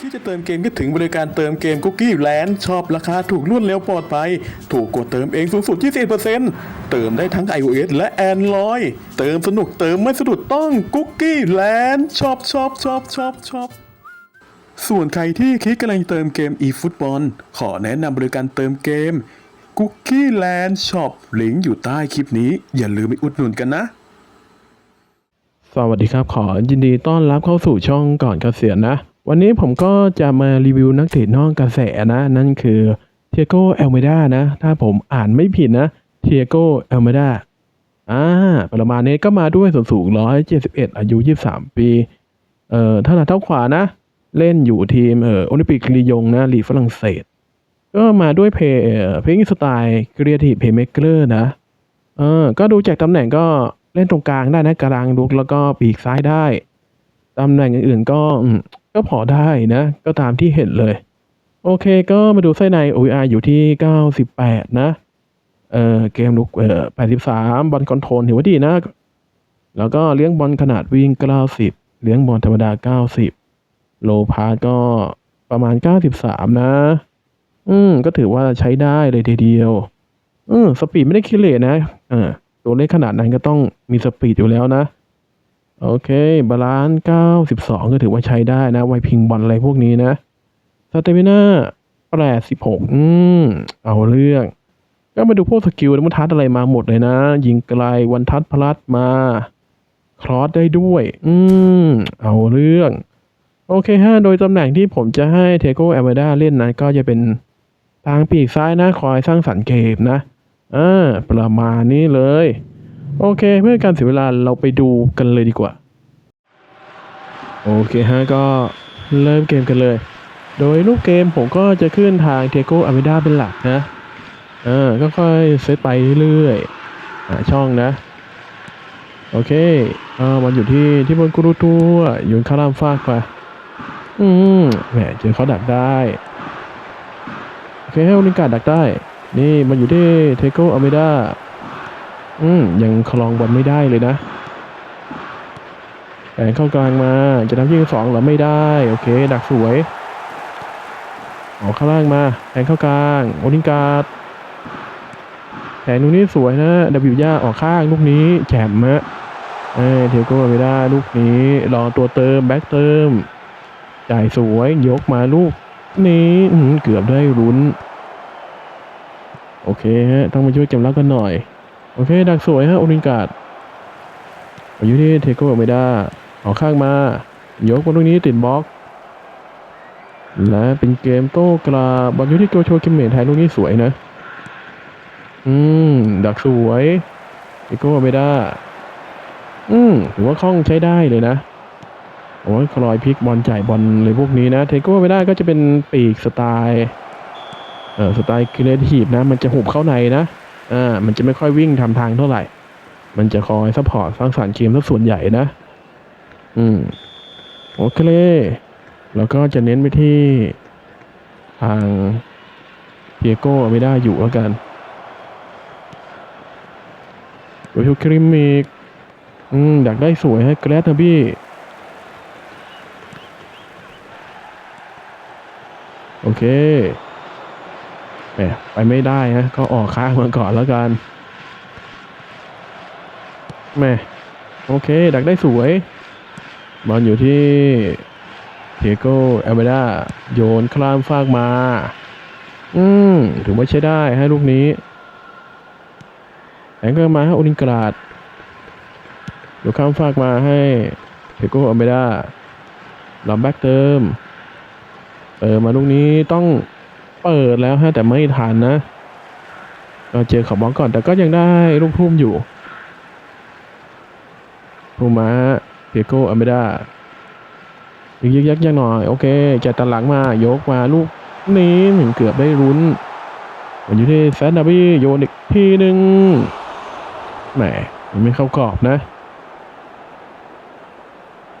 ที่จะเติมเกมก็ถึงบริการเติมเกมคุกกี้แลนด์ชอบราคาถูกรวดเร็วปลอดภัย ถูกกว่าเติมเองสูงสุด21%เติมได้ทั้ง iOS และ Android เติมสนุกเติมไม่สะดุดต้องคุกกี้แลนด์ชอบชอบชอบชอบชอบส่วนใครที่คิดกำลังเติมเกม eFootball ขอแนะนำบริการเติมเกม Cookie Land Shop ลิงก์อยู่ใต้คลิปนี้ อย่าลืมไปอุดหนุนกันนะสวัสดีครับ ขอยินดีต้อนรับเข้าสู่ช่องก่อนเกษียณนะ วันนี้ผมก็จะมารีวิวนักเตะนอกกระแสนะ นั่นคือเทียโกเอลเมดานะ ถ้าผมอ่านไม่ผิดนะเทียโกเอลเมดาอ่าประมาณนี้ก็มาด้วยส่วนสูง 171 อายุ 23 ปีเอ่อถนัดเท้าขวานะ เล่นอยู่ทีมเอ่อโอลิมปิกลียงนะลีฝรั่งเศส ก็มาด้วยเพย์เพลงสไตล์ครีเอทีฟเพย์เมเกอร์นะเออก็ดูจากตำแหน่งก็เล่นตรงกลางได้นะกลางลุกแล้วก็ปีกซ้ายได้ตำแหน่งอื่นๆก็ ก็พอได้นะ ก็ตามที่เห็นเลย โอเคก็มาดูไส้ใน OER อยู่ที่ 98 นะ เออเกมลุกเออ83 บอลคอนโทรลถือว่าดีนะ แล้วก็เลี้ยงบอลขนาดวิ่ง 90 เลี้ยงบอลธรรมดา 90 โลพาสก็ประมาณ 93 นะ อืม ก็ถือว่าใช้ได้เลยทีเดียว อืม สปีดไม่ได้คิเลยนะเออตัวเลขขนาดนั้นก็ต้องมีสปีดอยู่แล้วนะ โอเค บาลานซ์92 ก็ถือว่าใช้ได้นะ ไวพิงบอลอะไรพวกนี้นะสเตมิน่า86อืม เอาเรื่อง ก็มาดูพวกสกิลแล้วมันทัดอะไรมาหมดเลยนะ ยิงไกลวันทัดพลัดมา ครอสได้ด้วย อืม เอาเรื่อง โอเคฮะ โดยตำแหน่งที่ผมจะให้เทโกแอมเบดาเล่นนั้นก็จะเป็นทางปีกซ้ายนะ คอยสร้างสรรค์เกมนะ อ่า ประมาณนี้เลย โอเคเพื่อการเสียเวลาเราไปดูกันเลยดีกว่า โอเคฮะก็เริ่มเกมกันเลย โดยรูปเกมผมก็จะขึ้นทางเทโกอามิดาเป็นหลักนะอ่าก็ค่อยเซตไปเรื่อยๆหาช่องนะ โอเคอ่ามันอยู่ที่ที่บนกุรุตัวโยนข้ามฟากไปอืมแหมเจอเขาดักได้ โอเคให้โอลิงการดดักได้ นี่มันอยู่ที่เทโกอเมดา อืมยังคลองบอลไม่ได้เลยนะแต่เข้ากลางมาจะทำยิงสองหรอไม่ได้ โอเค ดักสวยออกข้างล่างมาแทงเข้ากลางโอลิงการดแทงลูกนี้สวยนะดับบิวย่าออกข้างลูกนี้แจ่มฮะเออเทโกอเมดาลูกนี้รอตัวเติมแบ็กเติม จ่ายสวยยกมาลูกนี้เกือบได้รุ้น โอเคฮะ ต้องมาช่วยเก็บรับกันหน่อย โอเค ดักสวยฮะโอลิงการ์ดอยู่ที่เทโกไม่ได้ออกข้างมา ยกมาตรงนี้ติดบล็อก และเป็นเกมโต้กลาบอลอยู่ที่โกโชคิมเมทไทยลูกนี้สวยนะ อืม ดักสวยเทโกไม่ได้อืมถือว่าคล่องใช้ได้เลยนะโอ้ยคลอยพลิกบอลจ่ายบอลเลยพวกนี้นะ เทโก้ไม่ได้ก็จะเป็นปีกสไตล์ เอ่อสไตล์ครีเอทีฟนะ มันจะหุบเข้าในนะ อ่ามันจะไม่ค่อยวิ่งทำทางเท่าไหร่ มันจะคอยซัพพอร์ตสร้างสรรค์เกมซะส่วนใหญ่นะ อืม โอเค แล้วก็จะเน้นไปที่ทางเทียโก้ไม่ได้อยู่แล้วกันโดยทุกคริมอีก อืม อยากได้สวยให้แกรดนะพี่โอเค ไปไม่ได้ฮะก็ออกข้างมาก่อนแล้วกันแหมโอเค ดักได้สวยบอลอยู่ที่เทโกเอลเบดาโยนคลามฟากมา อืมถือว่าใช้ได้ให้ลูกนี้แองเกอร์มาให้โอลิงกราดโยนข้ามฟากมาให้เทโกเอลเบดาลับแบ็กเติม เออมาลูกนี้ต้อง เปิดแล้วฮะแต่ไม่ทันนะก็เจอขอบบอลก่อนแต่ก็ยังได้ลูกทุ่มอยู่ทูมาเปียโกอเมดายิงยักยักยักหน่อย โอเคจัดตันหลังมายกมาลูกนี้หนึ่งเกือบได้รุ้นมันอยู่ที่แซนดาบี้โยนอีกทีหนึ่งแหมมันไม่เข้ากรอบนะ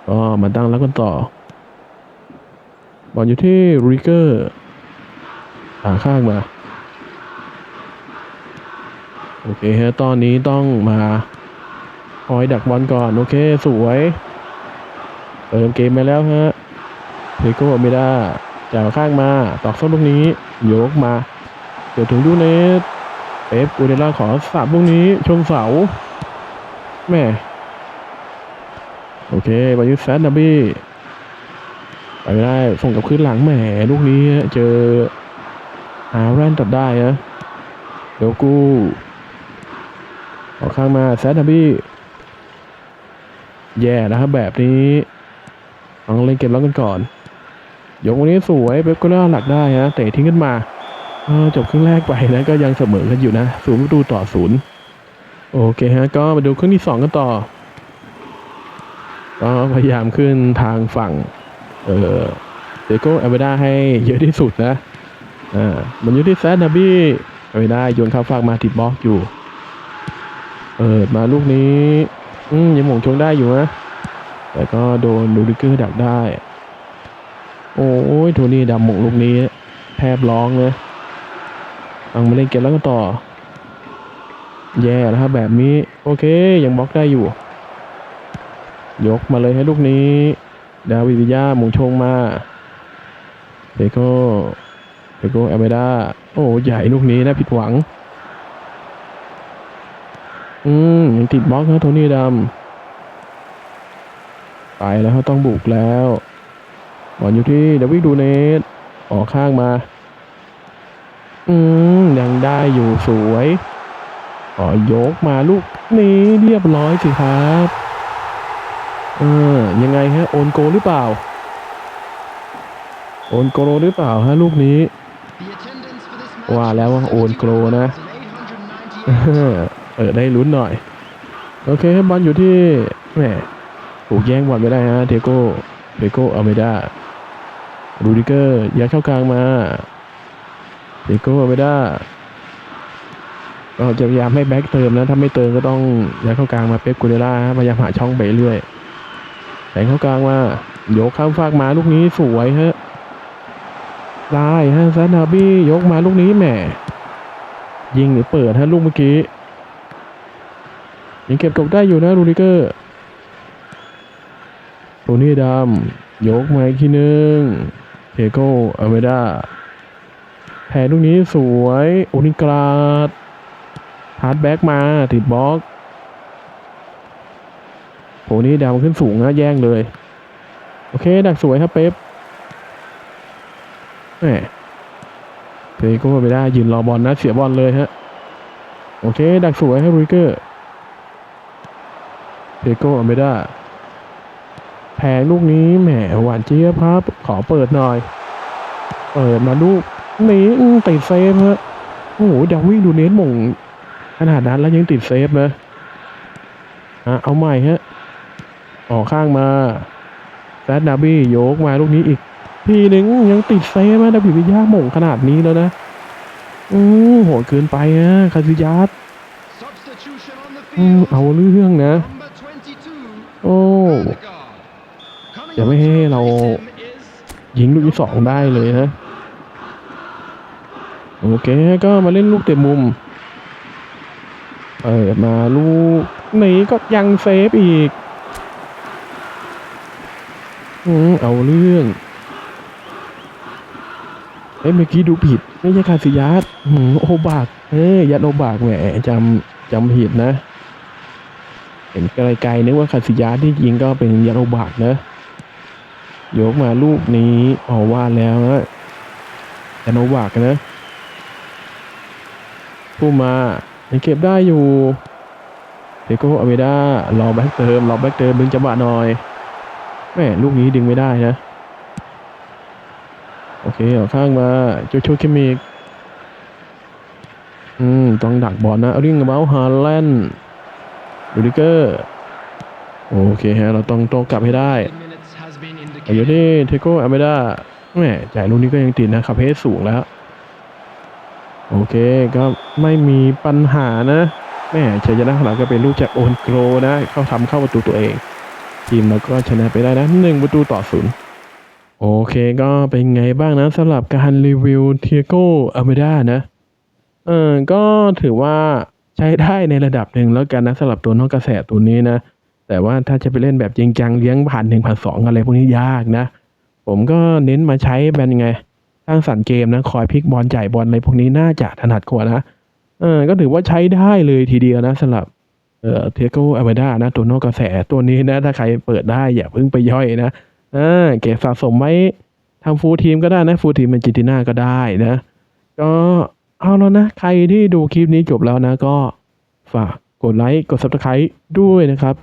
ก็มาตั้งแล้วกันต่อบอลอยู่ที่ริเกอร์ หาข้างมา โอเคฮะตอนนี้ต้องมาคอยดักบอลก่อน โอเค สวยเติมเกมไปแล้วฮะเทโก้ไม่ได้จ่ายข้างมาตอกส้นลูกนี้ยกมา เดี๋ยวถึงดูเนสเป๊ปกูเดล่าขอสับลูกนี้ชนเสาแม่โอเคบายุแซดนาบี้ไปไม่ได้ส่งกับขึ้นหลังแหมลูกนี้เจอ อาแรนตัดได้นะเดี๋ยวกูออกข้างมาแซดบี้แย่นะครับแบบนี้ต้องเล่นเกมรับกันก่อนยกวันนี้สวยเป๊ปก็น่าหลักได้ฮะเตะทิ้งขึ้นมาจบครึ่งแรกไปนะก็ยังเสมอกันอยู่นะศูนย์ประตูต่อศูนย์โอเคฮะก็มาดูครึ่งที่สองกันต่อก็พยายามขึ้นทางฝั่ง เออเดโก้เอเวด้าให้เยอะที่สุดนะ อ่ามันอยู่ที่แซดนาบี้เอเวด้โยนข้าฝั่งมาติดบล็อกอยู่เปิดมาลูกนี้ อืมยังหม่งชงได้อยู่นะแต่ก็โดนดูดิเกอร์ดักได้ โอ้ยโทนี่ดำหมงลูกนี้ แทบร้องเลยตังมาเล่นเกมแล้วก็ต่อ แย่แล้วครับแบบนี้ โอเค ยังบล็อกได้อยู่ ยกมาเลยให้ลูกนี้ ดาวิดิยาหมุงชงมาเดโก้ เดโก้แอลเบด้าโอ้ใหญ่ลูกนี้นะผิดหวัง อืมยังติดบล็อกนะโทนี่ดำไปแล้วเขาต้องบุกแล้วบอลอยู่ที่เดวิดดูเนสออกข้างมา อืมยังได้อยู่สวยอ๋อยกมาลูกนี้เรียบร้อยสิครับเออยังไงฮะ โอนโกหรือเปล่า โอนโกหรือเปล่าฮะลูกนี้ ว่าแล้วว่าโอนโกรนะ เออได้ลุ้นหน่อย โอเคบอลอยู่ที่แหมถูกแย่งบอลไม่ได้ฮะเทโก้เทโก้เอาไม่ได้รูดิเกอร์ยัดเข้ากลางมาเทโก้เอาไม่ได้ก็จะพยายามให้แบ็กเติมนะ ถ้าไม่เติมก็ต้องยัดเข้ากลางมาเป๊ปกูเดล่าฮะพยายามหาช่องไปเรื่อยแต่งเข้ากลางมาโยกข้ามฟากมาลูกนี้สวยฮะ ได้ฮะซานาบี้ยกมาลูกนี้แหมยิงหรือเปิดฮะลูกเมื่อกี้ยังเก็บตกได้อยู่นะรูดิเกอร์โทนี่ดำยกมาอีกทีนึงเทโกอเมด้าแพ้ลูกนี้สวยโอนิกราดฮาร์ดแบ็กมาติดบล็อกโทนี่ดำขึ้นสูงนะแย่งเลย โอเค ดักสวยครับเป๊ป แหมเทโก้ไปได้ยืนรอบอลนะ เสียบอลเลยฮะ โอเค ดักสวยให้รูเกอร์เทโก้ไม่ได้แพงลูกนี้แหมหวานเจี๊ยบครับ ขอเปิดหน่อย เปิดมาลูกนี้ติดเซฟฮะโอ้โหดาวิ่งดูเน้นมงขนาดนั้นแล้วยังติดเซฟนะอะเอาใหม่ฮะออกข้างมาแซดนาบี้โยกมาลูกนี้อีก ทีหนึ่งยังติดเซฟนะดับบิวิยาหม่งขนาดนี้แล้วนะอือโหดเกินไปอะคาซิยัสอืมเอาเรื่องนะ โอ้จะไม่ให้เรายิงลูกที่สองได้เลยนะ โอเคก็มาเล่นลูกเตะมุมเปิดมาลูกนี้ก็ยังเซฟอีกอืมเอาเรื่อง เอ้ยเมื่อกี้ดูผิด ไม่ใช่คาซิยัสหืมโอบากเอ้ยยัดโอบากแหมจำจำผิดนะ เห็นไกลๆนึกว่าคาซิยัสที่ยิงก็เป็นยัดโอบากนะยกมาลูกนี้อ๋อว่าแล้วนะยัดโอบากนะผู้มายังเก็บได้อยู่เทโกอเวด้ารอแบ็กเติมรอแบ็กเติมดึงจังหวะหน่อยแม่ลูกนี้ดึงไม่ได้นะ เคเอาข้างมาโจโชเคมิกอืมต้องดักบอลนะเอาริงกับเมาฮาแลนด์ดูดิเกอร์โอเคฮะเราต้องโตกลับให้ได้อายุนี่เทโก้อาเมด้าแหมจ่ายลูกนี้ก็ยังติดนะคาเพสสูงแล้ว โอเคก็ไม่มีปัญหานะแม่ชัยชนะของเราก็เป็นลูกจากโอนโกรนะ เข้าทำเข้าประตูตัวเอง ทีมเราก็ชนะไปได้นะหนึ่งประตูต่อศูนย์ โอเคก็เป็นไงบ้างนะสำหรับการรีวิวเทียโก้อเมด้านะ เออก็ถือว่าใช้ได้ในระดับหนึ่งแล้วกันนะสำหรับตัวน้องกระแสตัวนี้นะ แต่ว่าถ้าจะไปเล่นแบบจริงจังเลี้ยงผ่านหนึ่งผ่านสองอะไรพวกนี้ยากนะ ผมก็เน้นมาใช้เป็นไงสร้างสรรค์เกมนะ คอยพลิกบอลจ่ายบอลอะไรพวกนี้น่าจะถนัดกว่านะเออก็ถือว่าใช้ได้เลยทีเดียวนะสำหรับเอ่อเทโกอเวด้านะตัวนอกกระแสตัวนี้นะ ถ้าใครเปิดได้อย่าเพิ่งไปย่อยนะ อ่าเก็บสะสมไว้ทำฟูลทีมก็ได้นะฟูลทีมเป็นจิติน่าก็ได้นะ ก็เอาแล้วนะ ใครที่ดูคลิปนี้จบแล้วนะก็ฝากกดไลค์ กด subscribe ด้วยนะครับ